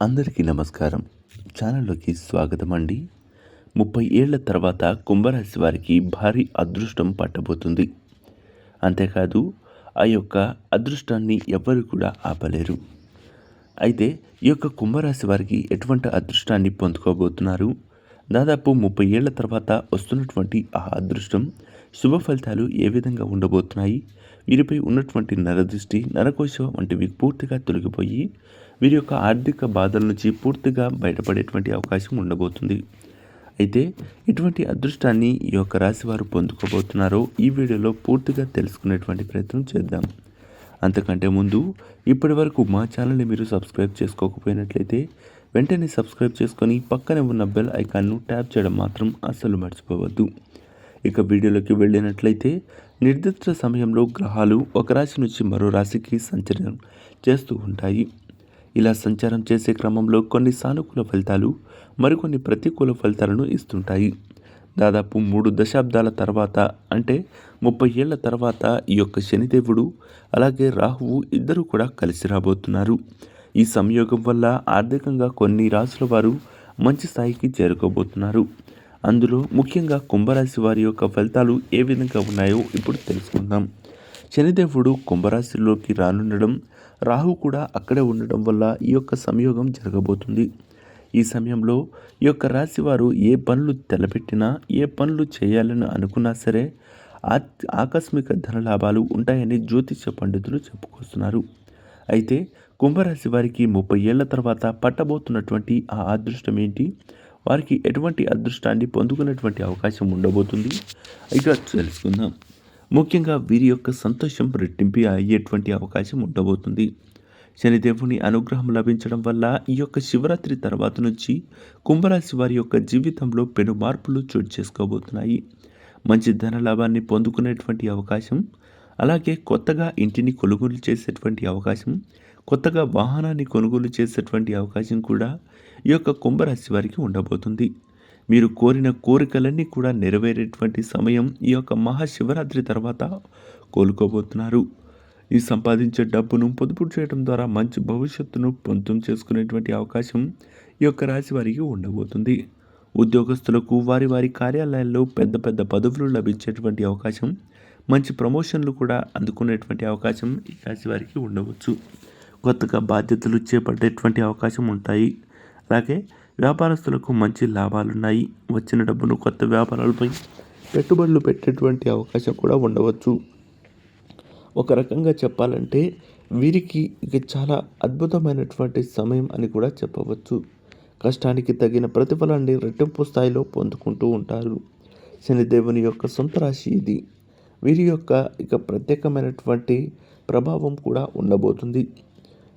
అందరికీ నమస్కారం. ఛానల్లోకి స్వాగతం అండి ముప్పై ఏళ్ళ తర్వాత కుంభరాశి వారికి భారీ అదృష్టం పట్టబోతుంది. అంతేకాదు ఆ యొక్క అదృష్టాన్ని ఎవ్వరు కూడా ఆపలేరు. అయితే ఈ యొక్క కుంభరాశి వారికి ఎటువంటి అదృష్టాన్ని పొందుకోబోతున్నారు? దాదాపు ముప్పై ఏళ్ళ తర్వాత వస్తున్నటువంటి ఆ అదృష్టం శుభ ఫలితాలు ఏ విధంగా ఉండబోతున్నాయి? వీరిపై ఉన్నటువంటి నరదృష్టి నరకోశ వంటివి పూర్తిగా తొలగిపోయి వీరి యొక్క ఆర్థిక బాధల నుంచి పూర్తిగా బయటపడేటువంటి అవకాశం ఉండబోతుంది. అయితే ఇటువంటి అదృష్టాన్ని ఈ యొక్క రాశి వారు పొందుకోబోతున్నారో. ఈ వీడియోలో పూర్తిగా తెలుసుకునేటువంటి ప్రయత్నం చేద్దాం. అంతకంటే ముందు ఇప్పటి వరకు మా ఛానల్ని మీరు సబ్స్క్రైబ్ చేసుకోకపోయినట్లయితే వెంటనే సబ్స్క్రైబ్ చేసుకొని పక్కనే ఉన్న బెల్ ఐకాన్ను ట్యాప్ చేయడం మాత్రం అస్సలు మర్చిపోవద్దు. ఇక వీడియోలోకి వెళ్ళినట్లయితే నిర్దిష్ట సమయంలో గ్రహాలు ఒక రాశి నుంచి మరో రాశికి సంచలనం చేస్తూ ఉంటాయి. ఇలా సంచారం చేసే క్రమంలో కొన్ని సానుకూల ఫలితాలు మరికొన్ని ప్రతికూల ఫలితాలను ఇస్తుంటాయి. దాదాపు మూడు దశాబ్దాల తర్వాత అంటే ముప్పై ఏళ్ళ తర్వాత ఈ యొక్క శనిదేవుడు అలాగే రాహువు ఇద్దరు కూడా కలిసి రాబోతున్నారు. ఈ సంయోగం వల్ల ఆర్థికంగా కొన్ని రాసుల వారు మంచి స్థాయికి చేరుకోబోతున్నారు. అందులో ముఖ్యంగా కుంభరాశి వారి యొక్క ఫలితాలు ఏ విధంగా ఉన్నాయో ఇప్పుడు తెలుసుకుందాం. శనిదేవుడు కుంభరాశిలోకి రానుండడం రాహు కూడా అక్కడే ఉండడం వల్ల ఈ యొక్క సంయోగం జరగబోతుంది. ఈ సమయంలో ఈ యొక్క రాశి వారు ఏ పనులు తెలపెట్టినా ఏ పనులు చేయాలని అనుకున్నా సరే ఆకస్మిక ధన లాభాలు ఉంటాయని జ్యోతిష పండితులు చెప్పుకొస్తున్నారు. అయితే కుంభరాశి వారికి ముప్పై ఏళ్ళ తర్వాత పట్టబోతున్నటువంటి ఆ అదృష్టం ఏంటి? వారికి ఎటువంటి అదృష్టాన్ని పొందుకునేటువంటి అవకాశం ఉండబోతుంది? ఇక తెలుసుకుందాం. ముఖ్యంగా వీరి యొక్క సంతోషం రెట్టింపు అయ్యేటువంటి అవకాశం ఉండబోతుంది. శనిదేవుని అనుగ్రహం లభించడం వల్ల ఈ యొక్క శివరాత్రి తర్వాత నుంచి కుంభరాశి వారి యొక్క జీవితంలో పెను మార్పులు చోటు చేసుకోబోతున్నాయి. మంచి ధన లాభాన్ని పొందుకునేటువంటి అవకాశం అలాగే కొత్తగా ఇంటిని కొనుగోలు చేసేటువంటి అవకాశం కొత్తగా వాహనాన్ని కొనుగోలు చేసేటువంటి అవకాశం కూడా ఈ యొక్క కుంభరాశి వారికి ఉండబోతుంది. మీరు కోరిన కోరికలన్నీ కూడా నెరవేరేటువంటి సమయం ఈ యొక్క మహాశివరాత్రి తర్వాత కోలుకోబోతున్నారు. ఈ సంపాదించే డబ్బును పొదుపు చేయడం ద్వారా మంచి భవిష్యత్తును పొంతం చేసుకునేటువంటి అవకాశం ఈ యొక్క రాశి వారికి ఉండబోతుంది. ఉద్యోగస్తులకు వారి వారి కార్యాలయాల్లో పెద్ద పెద్ద పదవులు లభించేటువంటి అవకాశం మంచి ప్రమోషన్లు కూడా అందుకునేటువంటి అవకాశం ఈ రాశి వారికి ఉండవచ్చు. కొత్తగా బాధ్యతలు చేపట్టేటువంటి అవకాశం ఉంటాయి. అలాగే వ్యాపారస్తులకు మంచి లాభాలున్నాయి. వచ్చిన డబ్బును కొత్త వ్యాపారాలపై పెట్టుబడులు పెట్టేటువంటి అవకాశం కూడా ఉండవచ్చు. ఒక రకంగా చెప్పాలంటే వీరికి ఇక చాలా అద్భుతమైనటువంటి సమయం అని కూడా చెప్పవచ్చు. కష్టానికి తగిన ప్రతిఫలాన్ని రెట్టింపు స్థాయిలో పొందుకుంటూ ఉంటారు. శనిదేవుని యొక్క సొంత రాశి ఇది. వీరి యొక్క ఇక ప్రత్యేకమైనటువంటి ప్రభావం కూడా ఉండబోతుంది.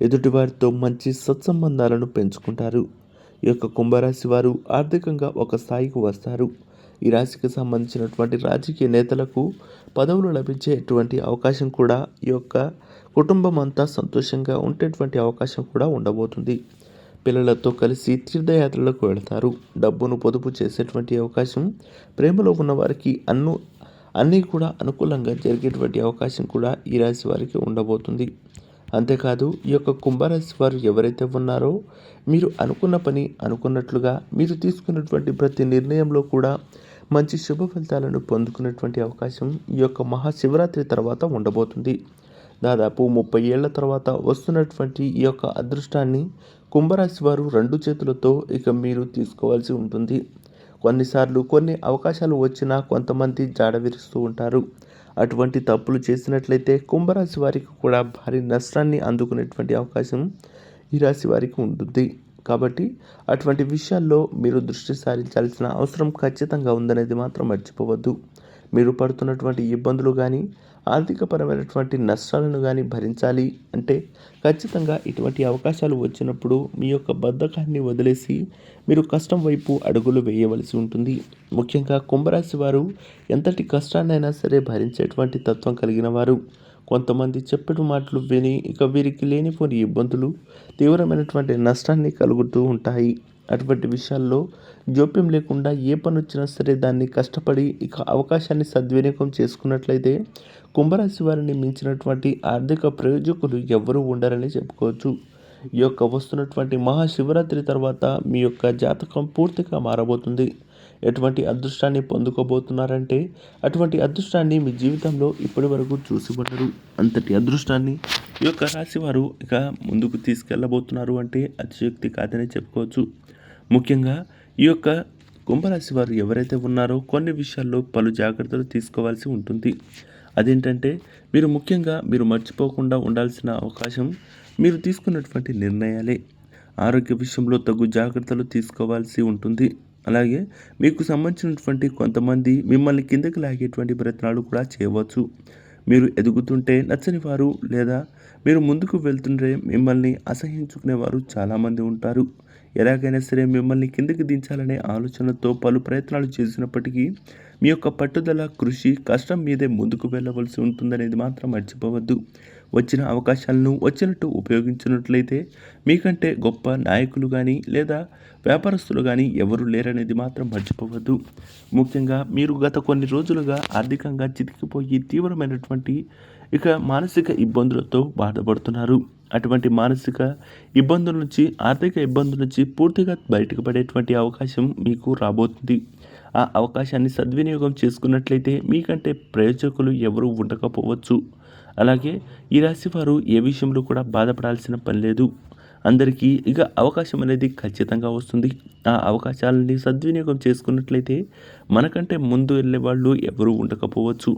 ఎదుటివారితో మంచి సత్సంబంధాలను పెంచుకుంటారు. ఈ యొక్క కుంభరాశి వారు ఆర్థికంగా ఒక స్థాయికి వస్తారు. ఈ రాశికి సంబంధించినటువంటి రాజకీయ నేతలకు పదవులు లభించేటువంటి అవకాశం కూడా ఈ యొక్క కుటుంబం అంతా సంతోషంగా ఉండేటువంటి అవకాశం కూడా ఉండబోతుంది. పిల్లలతో కలిసి తీర్థయాత్రలకు వెళతారు. డబ్బును పొదుపు చేసేటువంటి అవకాశం ప్రేమలో ఉన్న వారికి అన్ను అన్నీ కూడా అనుకూలంగా జరిగేటువంటి అవకాశం కూడా ఈ రాశి వారికి ఉండబోతుంది. అంతేకాదు ఈ యొక్క కుంభరాశి వారు ఎవరైతే ఉన్నారో మీరు అనుకున్న పని అనుకున్నట్లుగా మీరు తీసుకున్నటువంటి ప్రతి నిర్ణయంలో కూడా మంచి శుభ ఫలితాలను పొందుకునేటువంటి అవకాశం ఈ యొక్క మహాశివరాత్రి తర్వాత ఉండబోతుంది. దాదాపు ముప్పై ఏళ్ళ తర్వాత వస్తున్నటువంటి ఈ యొక్క అదృష్టాన్ని కుంభరాశి వారు రెండు చేతులతో ఇక మీరు తీసుకోవాల్సి ఉంటుంది. కొన్నిసార్లు కొన్ని అవకాశాలు వచ్చినా కొంతమంది జాడ విరుస్తూ ఉంటారు. అటువంటి తప్పులు చేసినట్లయితే కుంభరాశి వారికి కూడా భారీ నష్టాన్ని అందుకునేటువంటి అవకాశం ఈ రాశి వారికి ఉంటుంది. కాబట్టి అటువంటి విషయాల్లో మీరు దృష్టి సారించాల్సిన అవసరం ఖచ్చితంగా ఉందనేది మాత్రం మర్చిపోవద్దు. మీరు పడుతున్నటువంటి ఇబ్బందులు కానీ ఆర్థికపరమైనటువంటి నష్టాలను కానీ భరించాలి అంటే ఖచ్చితంగా ఇటువంటి అవకాశాలు వచ్చినప్పుడు మీ యొక్క బద్ధకాన్ని వదిలేసి మీరు కష్టం వైపు అడుగులు వేయవలసి ఉంటుంది. ముఖ్యంగా కుంభరాశి వారు ఎంతటి కష్టాన్నైనా సరే భరించేటువంటి తత్వం కలిగిన వారు. కొంతమంది చెప్పిన మాటలు విని ఇక వీరికి లేనిపోని ఇబ్బందులు తీవ్రమైనటువంటి నష్టాన్ని కలుగుతూ ఉంటాయి. అటువంటి విషయాల్లో జోప్యం లేకుండా ఏ పని వచ్చినా సరే దాన్ని కష్టపడి ఇక అవకాశాన్ని సద్వినియోగం చేసుకున్నట్లయితే కుంభరాశి వారిని మించినటువంటి ఆర్థిక ప్రయోజకులు ఎవ్వరూ ఉండరని చెప్పుకోవచ్చు. ఈ యొక్క వస్తున్నటువంటి మహాశివరాత్రి తర్వాత మీ యొక్క జాతకం పూర్తిగా మారబోతుంది. ఎటువంటి అదృష్టాన్ని పొందుకోబోతున్నారంటే అటువంటి అదృష్టాన్ని మీ జీవితంలో ఇప్పటి వరకు చూసి ఉండరు. అంతటి అదృష్టాన్ని ఈ యొక్క రాశి వారు ఇక ముందుకు తీసుకెళ్ళబోతున్నారు అంటే అతిశక్తి కాదని చెప్పుకోవచ్చు. ముఖ్యంగా ఈ యొక్క కుంభరాశి వారు ఎవరైతే ఉన్నారో కొన్ని విషయాల్లో పలు జాగ్రత్తలు తీసుకోవాల్సి ఉంటుంది. అదేంటంటే మీరు ముఖ్యంగా మీరు మర్చిపోకుండా ఉండాల్సిన అవకాశం మీరు తీసుకున్నటువంటి నిర్ణయాలే. ఆరోగ్య విషయంలో తగు జాగ్రత్తలు తీసుకోవాల్సి ఉంటుంది. అలాగే మీకు సంబంధించినటువంటి కొంతమంది మిమ్మల్ని కిందకి లాగేటువంటి ప్రయత్నాలు కూడా చేయవచ్చు. మీరు ఎదుగుతుంటే నచ్చని వారు లేదా మీరు ముందుకు వెళ్తుంటే మిమ్మల్ని అసహించుకునేవారు చాలామంది ఉంటారు. ఎలాగైనా సరే మిమ్మల్ని కిందకి దించాలనే ఆలోచనతో పలు ప్రయత్నాలు చేసినప్పటికీ మీ యొక్క పట్టుదల కృషి కష్టం మీదే ముందుకు వెళ్ళవలసి ఉంటుందనేది మాత్రం మర్చిపోవద్దు. వచ్చిన అవకాశాలను వచ్చినట్టు ఉపయోగించినట్లయితే మీకంటే గొప్ప నాయకులు కానీ లేదా వ్యాపారస్తులు కానీ ఎవరు లేరనేది మాత్రం మర్చిపోవద్దు. ముఖ్యంగా మీరు గత కొన్ని రోజులుగా ఆర్థికంగా చితికిపోయి తీవ్రమైనటువంటి ఇక మానసిక ఇబ్బందులతో బాధపడుతున్నారు. అటువంటి మానసిక ఇబ్బందుల నుంచి ఆర్థిక ఇబ్బందుల నుంచి పూర్తిగా బయటకు పడేటువంటి అవకాశం మీకు రాబోతుంది. ఆ అవకాశాన్ని సద్వినియోగం చేసుకున్నట్లయితే మీకంటే ప్రయోజకులు ఎవరు ఉండకపోవచ్చు. అలాగే ఈ రాశి వారు ఏ విషయంలో కూడా బాధపడాల్సిన పని లేదు. అందరికీ ఇక అవకాశం అనేది ఖచ్చితంగా వస్తుంది. ఆ అవకాశాలని సద్వినియోగం చేసుకున్నట్లయితే మనకంటే ముందు వెళ్ళే వాళ్ళు ఎవరూ ఉండకపోవచ్చు.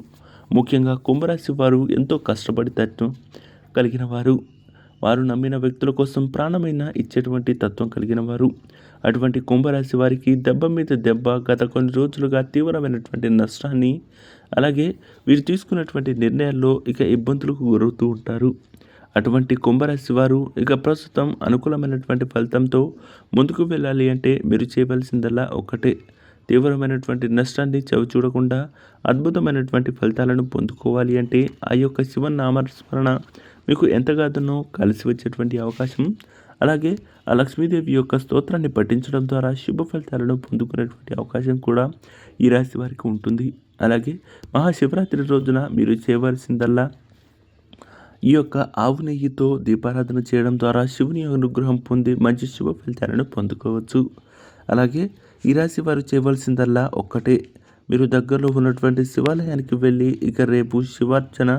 ముఖ్యంగా కుంభరాశి వారు ఎంతో కష్టపడి తత్వం కలిగిన వారు. వారు నమ్మిన వ్యక్తుల కోసం ప్రాణమైన ఇచ్చేటువంటి తత్వం కలిగిన వారు. అటువంటి కుంభరాశి వారికి దెబ్బ మీద దెబ్బ గత కొన్ని రోజులుగా తీవ్రమైనటువంటి నష్టాన్ని అలాగే వీరు తీసుకున్నటువంటి నిర్ణయాల్లో ఇక ఇబ్బందులకు గురవుతూ ఉంటారు. అటువంటి కుంభరాశి వారు ఇక ప్రస్తుతం అనుకూలమైనటువంటి ఫలితంతో ముందుకు వెళ్ళాలి అంటే మీరు చేయవలసిందల్లా ఒక్కటే. తీవ్రమైనటువంటి నష్టాన్ని చవి చూడకుండా అద్భుతమైనటువంటి ఫలితాలను పొందుకోవాలి అంటే ఆ యొక్క శివనామస్మరణ మీకు ఎంతగానో కలిసి వచ్చేటువంటి అవకాశం. అలాగే ఆ లక్ష్మీదేవి యొక్క స్తోత్రాన్ని పఠించడం ద్వారా శుభ ఫలితాలను పొందుకునేటువంటి అవకాశం కూడా ఈ రాశి వారికి ఉంటుంది. అలాగే మహాశివరాత్రి రోజున మీరు చేయవలసిందల్లా ఈ యొక్క ఆవు నెయ్యితో దీపారాధన చేయడం ద్వారా శివుని అనుగ్రహం పొంది మంచి శుభ ఫలితాలను పొందుకోవచ్చు. అలాగే ఈ రాశి వారు చేయవలసిందల్లా ఒక్కటే మీరు దగ్గరలో ఉన్నటువంటి శివాలయానికి వెళ్ళి ఇక రేపు శివార్చన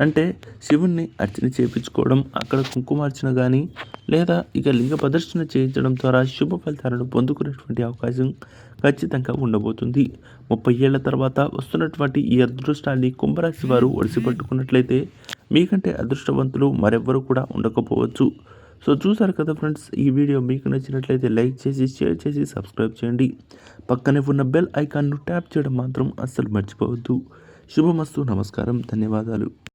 అంటే శివుణ్ణి అర్చన చేయించుకోవడం అక్కడ కుంకుమార్చన కానీ లేదా ఇక లింగ ప్రదర్శన చేయించడం ద్వారా శుభ ఫలితాలను పొందుకునేటువంటి అవకాశం ఖచ్చితంగా ఉండబోతుంది. ముప్పై ఏళ్ళ తర్వాత వస్తున్నటువంటి ఈ అదృష్టాన్ని కుంభరాశి వారు ఒడిసిపట్టుకున్నట్లయితే మీకంటే అదృష్టవంతులు మరెవ్వరూ కూడా ఉండకపోవచ్చు. సో చూసారు కదా ఫ్రెండ్స్ ఈ వీడియో మీకు నచ్చినట్లయితే లైక్ చేసి షేర్ చేసి సబ్స్క్రైబ్ చేయండి. పక్కనే ఉన్న బెల్ ఐకాన్ను ట్యాప్ చేయడం మాత్రం అస్సలు మర్చిపోవద్దు. శుభమస్తు నమస్కారం ధన్యవాదాలు.